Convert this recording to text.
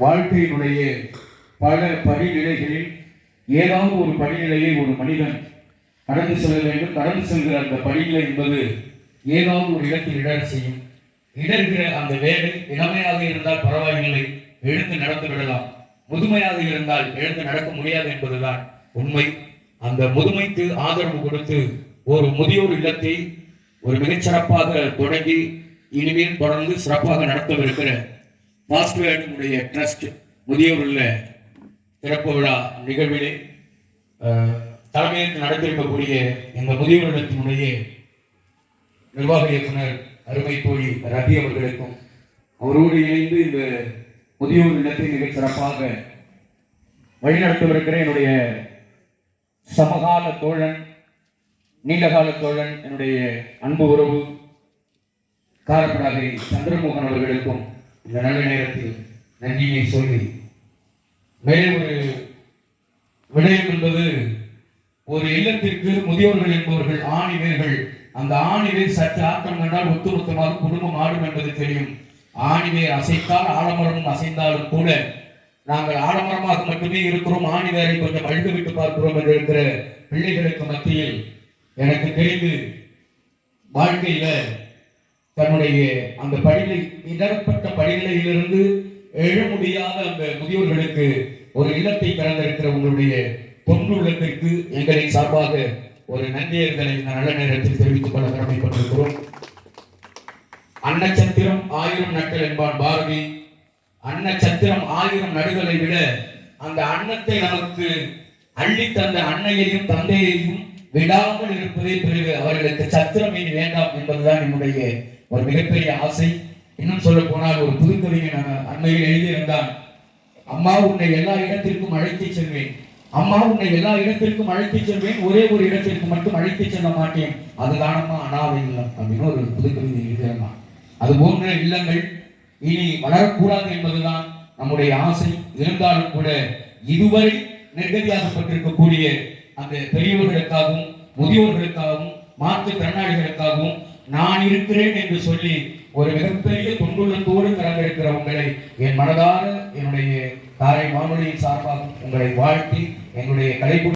வாழ்க்கையினுடைய பல படிநிலைகளில் ஏதாவது ஒரு படிநிலையை ஒரு மனிதன் கடந்து செல்ல வேண்டும். கடந்து செல்கிற அந்த படிநிலை என்பது ஏதாவது ஒரு இடத்தில் இடர் செய்யும். இடர்கிற அந்த வேலை இளமையாக இருந்தால் பரவாயில்லை. எழுந்து நடந்து விடலாம். முதுமையாக இருந்தால் எழுந்து நடக்க முடியாது என்பதுதான் உண்மை. அந்த முதுமைக்கு ஆதரவு கொடுத்து ஒரு முதியோர் இல்லத்தை ஒரு மிகச்சிறப்பாக தொடங்கி இனிமேல் தொடர்ந்து சிறப்பாக நடத்தவிருக்கிற பாஸ்வேர்டுடைய ட்ரஸ்ட் முதியோர் இல்ல திறப்பு விழா நிகழ்விலே தலைமையில் நடத்திருக்கக்கூடிய இந்த முதியோர் இல்லத்தினுடைய நிர்வாக இயக்குனர் அருமை தோழி ரவி அவர்களுக்கும் அவரோடு இணைந்து இந்த முதியோர் இல்லத்தை மிக சிறப்பாக வழிநடத்தவிருக்கிற என்னுடைய சமகால தோழன் நீண்டகால தோழன் என்னுடைய அன்பு உறவு காரப்படாகை சந்திரமோகன் அவர்களுக்கும் இந்த நல்ல நேரத்தில் நன்றியை சொல்லி மேலே ஒரு விடயம் என்பது ஒரு இல்லத்திற்கு முதியோர்கள் என்பவர்கள் ஆணிவேர்கள் அந்த ஆணிவே சற்று ஆக்கம் கண்டால் ஒத்துமொத்தமாக குடும்பம் ஆடும் என்பது தெரியும். ஆணிவே அசைத்தால் ஆடம்பரமும் அசைந்தாலும் கூட நாங்கள் ஆலமரமாக மட்டுமே இருக்கிறோம் ஆணிவேரை கொஞ்சம் அழுக விட்டு பார்க்கிறோம் என்று இருக்கிற பிள்ளைகளுக்கு மத்தியில் எனக்கு தெரிந்து வாழ்க்கையில தன்னுடைய அந்த படிநிலை இடர்பட்ட படிநிலையிலிருந்து எழ முடியாத அந்த முதியோர்களுக்கு ஒரு இல்லத்தை பிறந்திருக்கிற உங்களுடைய தொண்டு உள்ளத்திற்கு எங்களின் சார்பாக ஒரு நன்றியர்களை இந்த நல்ல நேரத்தில் தெரிவித்துக் கொள்ள கடமைப்பட்டிருக்கிறோம் அன்னச்சத்திரம் ஆயிரம் நட்கள் என்பான் பாரதி. அன்னச்சத்திரம் ஆயிரம் நடுகளை விட அந்த அன்னத்தை நமக்கு அள்ளி தந்த அன்னையையும் தந்தையையும் விடாமல் இருப்பதே பிறகு அவர்களுக்கு சத்திரம் இனி வேண்டாம் என்பதுதான் என்னுடைய ஒரு மிகப்பெரிய ஆசை. இன்னும் சொல்ல போனால் ஒரு புதுக்கவியை நான் அண்மையில் எழுதியிருந்தான் அம்மா உன்னை எல்லா இடத்திற்கும் அழைத்து செல்வேன். அம்மா உன்னை எல்லா இடத்திற்கும் அழைத்து செல்வேன். ஒரே ஒரு இடத்திற்கு மட்டும் அழைத்து செல்ல மாட்டேன். அதுதானம்மா அனாதை இல்லம். அப்படின்னு ஒரு புதுக்கவிதை எழுதியிருந்தான் அது போன்ற இல்லங்கள் இனி வளரக்கூடாது என்பதுதான் நம்முடைய ஆசை. இருந்தாலும் கூட இதுவரை நிர்கதியாகப்பட்டிருக்கக்கூடிய அந்த பெரியவர்களுக்காகவும் முதியோர்களுக்காகவும் மாற்றுத்திறனாளிகளுக்காகவும் நான் இருக்கிறேன் என்று சொல்லி ஒரு மிகப்பெரிய துன்புள்ளத்தோடு கலந்திருக்கிற உங்களை என் மனதார என்னுடைய தாரை வானொலியின் சார்பாக உங்களை வாழ்த்தி என்னுடைய கலைப்பு